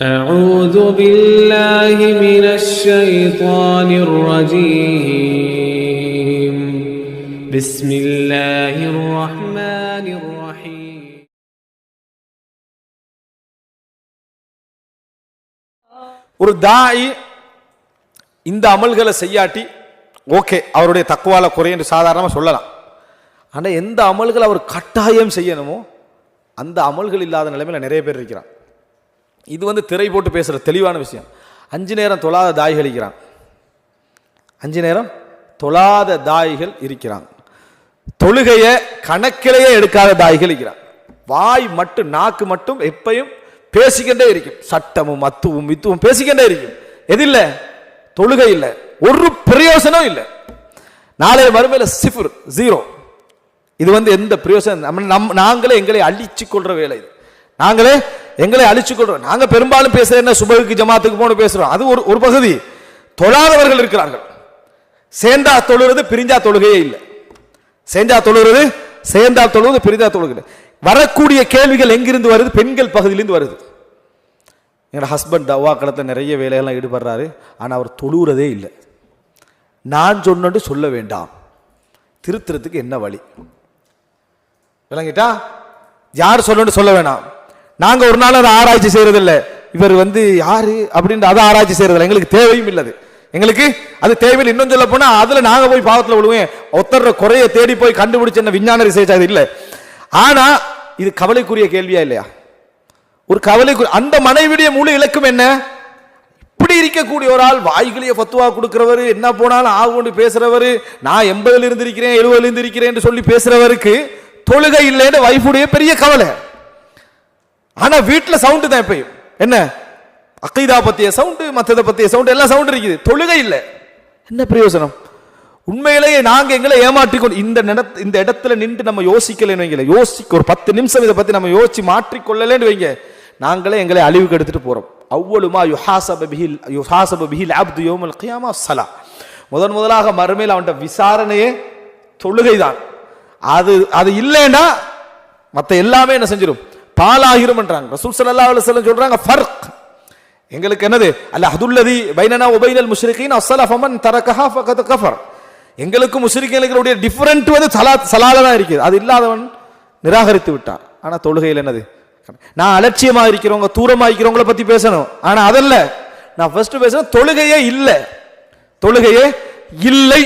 أعوذ بالله من الشيطان الرجيم بسم الله الرحمن الرحيم ஒரு தாயி இந்த அமல்களை செய்யாட்டி ஓகே அவருடைய தக்குவால குறை என்று சாதாரணமாக சொல்லலாம் ஆனால் எந்த அமல்கள் அவர் கட்டாயம் செய்யணுமோ அந்த அமல்கள் இல்லாத நிலைமையில் நிறைய பேர் இருக்கிறான் இது வந்து திரை போட்டு பேசுகிற தெளிவான விஷயம். அஞ்சு நேரம் தொழாத தாய்கள் இருக்கிறான். அஞ்சு நேரம் தொழாத தாய்கள் இருக்கிறாங்க தொழுகையை கணக்கிலேயே எடுக்காத தாய்கள் இருக்கிறான். வாய் மட்டும் நாக்கு மட்டும் எப்பையும் பேசிக்கிட்டே இருக்கும். சட்டமும் மத்துவும் மித்துவும் பேசிக்கிட்டே இருக்கும். எது இல்லை? தொழுகை இல்லை. ஒரு பிரயோசனம் இல்லை. நாளைய மறுமையில் சிஃபர் ஜீரோ. இது வந்து எந்த பிரயோசனம்? நம்ம நம் நாங்களே எங்களை அழிச்சு கொள்ற வேலை இது. நாங்களே எங்களை அழிச்சு கொள்றோம். நாங்க பெரும்பாலும் பேசுறது என்ன? சுபகுக்கு ஜமாத்துக்கு போன பேசுறோம். அது ஒரு ஒரு பகுதி. தொழாதவர்கள் இருக்கிறார்கள். சேர்ந்தா தொழுறது பிரிஞ்சா தொழுகையே இல்லை. சேர்ந்தா தொழுகிறது சேர்ந்தா தொழுவது பிரிஞ்சா தொழுகிறது வரக்கூடிய கேள்விகள் எங்கிருந்து வருது? பெண்கள் பகுதியிலிருந்து வருது. என்னோட ஹஸ்பண்ட் தவா கடத்த நிறைய வேலையெல்லாம் ஈடுபடுறாரு. ஆனால் அவர் தொழுகிறதே இல்லை. நான் சொன்னது சொல்ல வேண்டாம். திருத்துறதுக்கு என்ன வழி? விளங்கிட்டா? யார் சொல்லணும்னு சொல்ல வேணாம். நாங்கள் ஒரு நாள் அதை ஆராய்ச்சி செய்யறதில்ல. இவர் வந்து யாரு அப்படின்ற அதை ஆராய்ச்சி செய்யறதில்ல. எங்களுக்கு தேவையும் இல்லது. எங்களுக்கு அது தேவையில் இன்னும் சொல்ல போனால் அதில் நாங்கள் போய் பாவத்தில் விழுவேன் ஒத்தர குறைய தேடி போய் கண்டுபிடிச்ச என்ன விஞ்ஞான ரிசர்ச் அது இல்லை. ஆனால் இது கவலைக்குரிய கேள்வியா இல்லையா? ஒரு கவலைக்குரிய அந்த மனைவியுடைய முழு இலக்கும் என்ன? இப்படி இருக்கக்கூடிய ஒரு ஆள் வாய்களையே ஃபத்துவா கொடுக்குறவர் என்ன போனாலும் ஆகு பேசுறவர் நான் எண்பதுல இருந்து இருக்கிறேன் எழுபதுல இருந்து இருக்கிறேன் சொல்லி பேசுறவருக்கு தொழுகை இல்லைன்னு வைஃபுடைய பெரிய கவலை. ஆனா வீட்டில் சவுண்டு தான் எப்பயும். என்ன? அக்கைதா பத்திய சவுண்டு மற்றதை பத்திய சவுண்டு எல்லாம் சவுண்டு இருக்குது. தொழுகை இல்லை. என்ன பிரயோஜனம் உண்மையிலேயே நாங்கள் எங்களை ஏமாற்றிக்கொண்டு இந்த நிட- இந்த இடத்துல நின்று நம்ம யோசிக்கலைன்னு வைங்கள யோசிக்க ஒரு பத்து நிமிஷம் இதை பற்றி நம்ம யோசிச்சு மாற்றிக்கொள்ளலேன்னு வைங்க. நாங்களே எங்களை அழிவுக்கு எடுத்துட்டு போகிறோம் அவ்வளுமா யுஹாசப பிஹில் யுஹாசப பிஹில் அப்து யோமல் கியாமா சலா முதன் முதலாக மறுமையில் அவன்கிட்ட விசாரணையே தொழுகை தான் அது அது இல்லைன்னா மற்ற எல்லாமே என்ன செஞ்சிடும் பாலாகிரும்ன்றாங்க ரசூல் சல்லா அலைஹி வஸல்லம் சொல்றாங்க ஃபர்க். எங்களுக்கு என்னது? அல்ல அதுல்லதி பைனனா உபைனல் முஷ்ரிகின் அஸ்ஸலா ஃபமன் தரகஹா ஃபகத் கஃபர். எங்களுக்கு முஷ்ரிக்கீன்களுடைய டிஃபரெண்ட் வந்து சலா சலால தான் இருக்குது. அது இல்லாதவன் நிராகரித்து விட்டான். ஆனால் தொழுகையில் என்னது? நான் அலட்சியமா இருக்கிறவங்க தூரமா இருக்கிறவங்கள பற்றி பேசணும். ஆனால் அதல்ல. நான் ஃபர்ஸ்ட் பேசுகிறேன் தொழுகையே இல்லை. தொழுகையே இல்லை